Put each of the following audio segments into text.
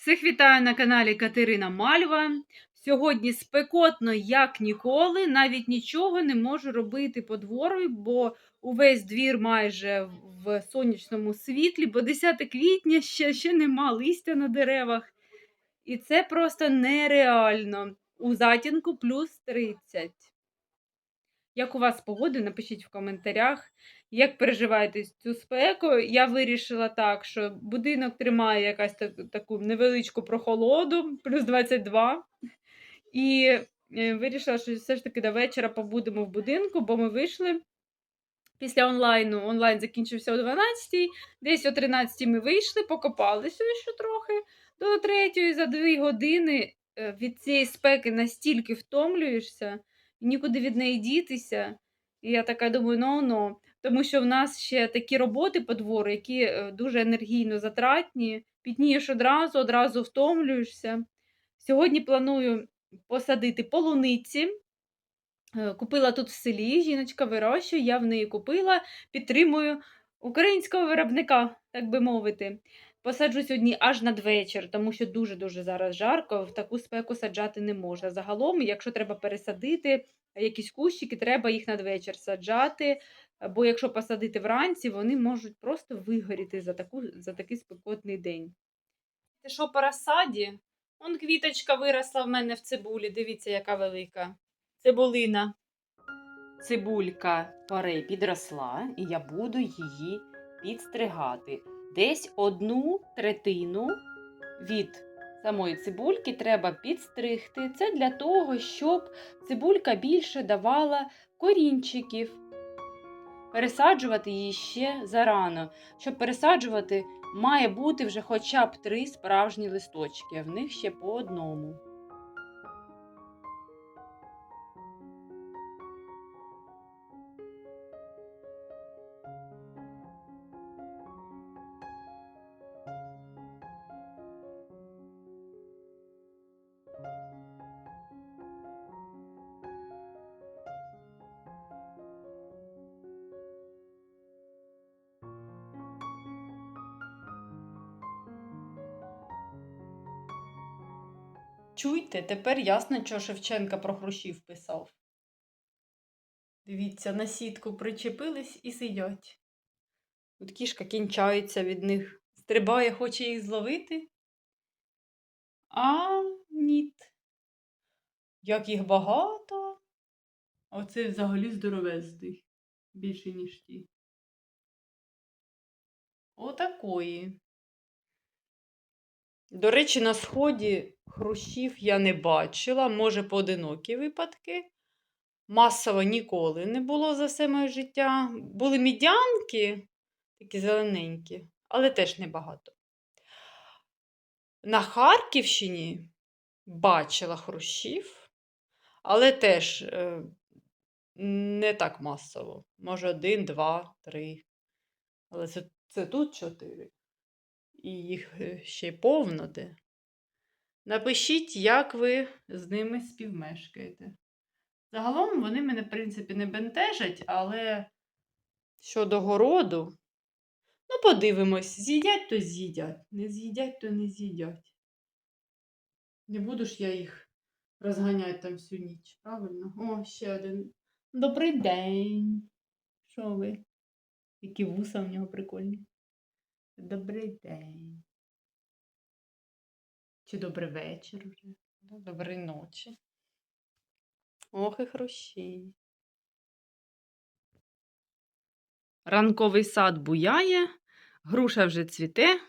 Всіх вітаю на каналі Катерина Мальва. Сьогодні спекотно, як ніколи. Навіть нічого не можу робити по двору, бо увесь двір майже в сонячному світлі, бо 10 квітня ще, ще нема листя на деревах. І це просто нереально. У затінку плюс 30. Як у вас погода, напишіть в коментарях. Як переживаєте цю спеку? Я вирішила так, що будинок тримає якась так, таку невеличку прохолоду, плюс 22. І е, вирішила, що все ж таки до вечора побудемо в будинку, бо ми вийшли після онлайну. Онлайн закінчився о 12-й, десь о 13-й ми вийшли, покопалися ще трохи до 3-ї за 2 години. е, Від цієї спеки настільки втомлюєшся, нікуди від неї дітися. І я така думаю, ну ну. Тому що в нас ще такі роботи по двору, які е, дуже енергійно затратні, пітнієш одразу, одразу втомлюєшся. Сьогодні планую посадити полуниці. Е, Купила тут в селі, жіночка вирощує, я в неї купила, підтримую українського виробника, так би мовити. Посаджу сьогодні аж надвечір, тому що дуже-дуже зараз жарко, в таку спеку саджати не можна. Загалом, якщо треба пересадити якісь кущики, треба їх надвечір саджати, бо якщо посадити вранці, вони можуть просто вигоріти за, таку, за такий спекотний день. Це що по розсаді? Он квіточка виросла в мене в цибулі, дивіться, яка велика. Цибулина. Цибулька парей підросла, і я буду її підстригати. Десь одну третину від самої цибульки треба підстригти. Це для того, щоб цибулька більше давала корінчиків. Пересаджувати її ще зарано. Щоб пересаджувати, має бути вже хоча б три справжні листочки, а в них ще по одному. Чуйте, тепер ясно, що Шевченка про хрущів писав. Дивіться, на сітку причепились і сидять. Тут кішка кінчається від них, стрибає, хоче їх зловити. А ні. Як їх багато. А оцей взагалі здоровезний. Більше, ніж ті. Отакої. До речі, на сході хрущів я не бачила, може, поодинокі випадки. Масово ніколи не було за все моє життя. Були мідянки, такі зелененькі, але теж небагато. На Харківщині бачила хрущів, але теж е, не так масово. Може, один, два, три. Але це, це тут чотири. І їх е, ще повно де. Напишіть, як ви з ними співмешкаєте. Загалом вони мене, в принципі, не бентежать, але щодо городу, ну, подивимось, з'їдять, то з'їдять, не з'їдять, то не з'їдять. Не буду ж я їх розганяти там всю ніч, правильно? О, ще один. Добрий день. Що ви? Які вуса в нього прикольні. Добрий день. Чи добрий вечір вже? Да, Доброї ночі. Ох і хрущі. Ранковий сад буяє, груша вже цвіте,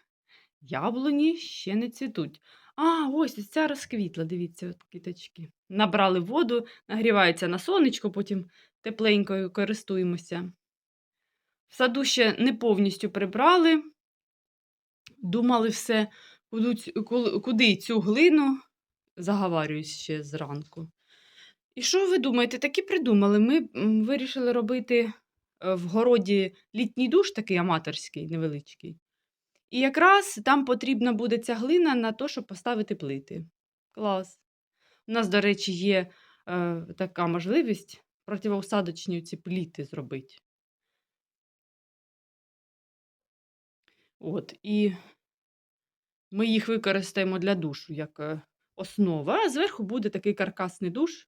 яблуні ще не цвітуть. А, ось ось ця розквітла, дивіться, от квіточки. Набрали воду, нагрівається на сонечко, потім тепленькою користуємося. В саду ще не повністю прибрали. Думали все, куди, цю- глину заговарююсь ще зранку. І що ви думаєте? Таки придумали. Ми вирішили робити е, в городі літній душ, такий аматорський, невеличкий. І якраз там потрібна буде ця глина на те, щоб поставити плити. Клас. У нас, до речі, є е, така можливість противоусадочні ці пліти зробити. От, і Ми їх використаємо для душу як е, основа, а зверху буде такий каркасний душ.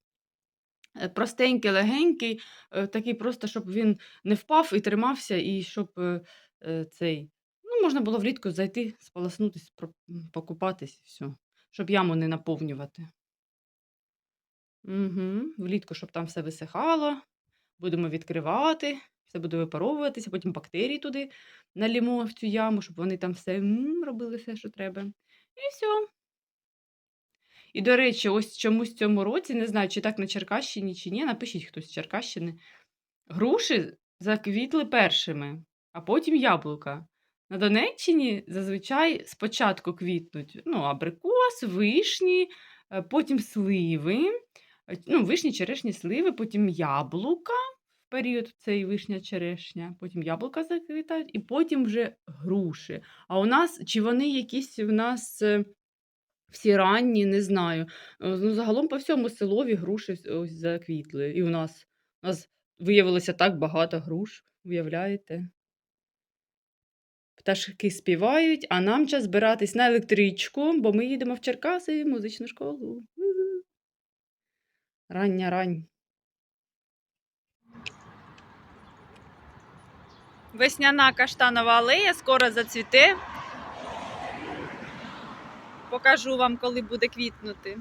е, Простенький, легенький, е, такий просто, щоб він не впав і тримався, і щоб е, цей. Ну, можна було влітку зайти, сполоснутись, покупатись, все, щоб яму не наповнювати. Угу. Влітку, щоб там все висихало, будемо відкривати, все буде випаровуватися, потім бактерії туди налімо в цю яму, щоб вони там все робили все, що треба. І все. І, до речі, ось чомусь в цьому році, не знаю, чи так на Черкащині, чи ні, напишіть хтось з Черкащини. Груші заквітли першими, а потім яблука. На Донеччині зазвичай спочатку квітнуть ну, абрикос, вишні, е, потім сливи, ну, вишні, черешні, сливи, потім яблука в період цей вишня, черешня, потім яблука заквітають, і потім вже груші. А у нас, чи вони якісь в нас е, всі ранні, не знаю. Е, Ну, загалом по всьому селові груші ось заквітли. І у нас, у нас виявилося так багато груш, уявляєте? Пташки співають, а нам час збиратись на електричку, бо ми їдемо в Черкаси в музичну школу. Рання рань. Весняна каштанова алея скоро зацвіте. Покажу вам, коли буде квітнути.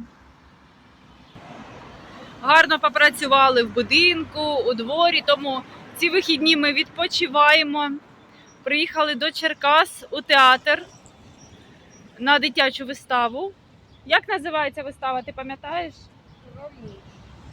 Гарно попрацювали в будинку, у дворі, тому ці вихідні ми відпочиваємо. Приїхали до Черкас у театр на дитячу виставу. Як називається вистава, ти пам'ятаєш?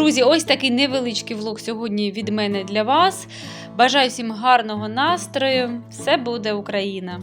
Друзі, ось такий невеличкий влог сьогодні від мене для вас. Бажаю всім гарного настрою. Все буде Україна!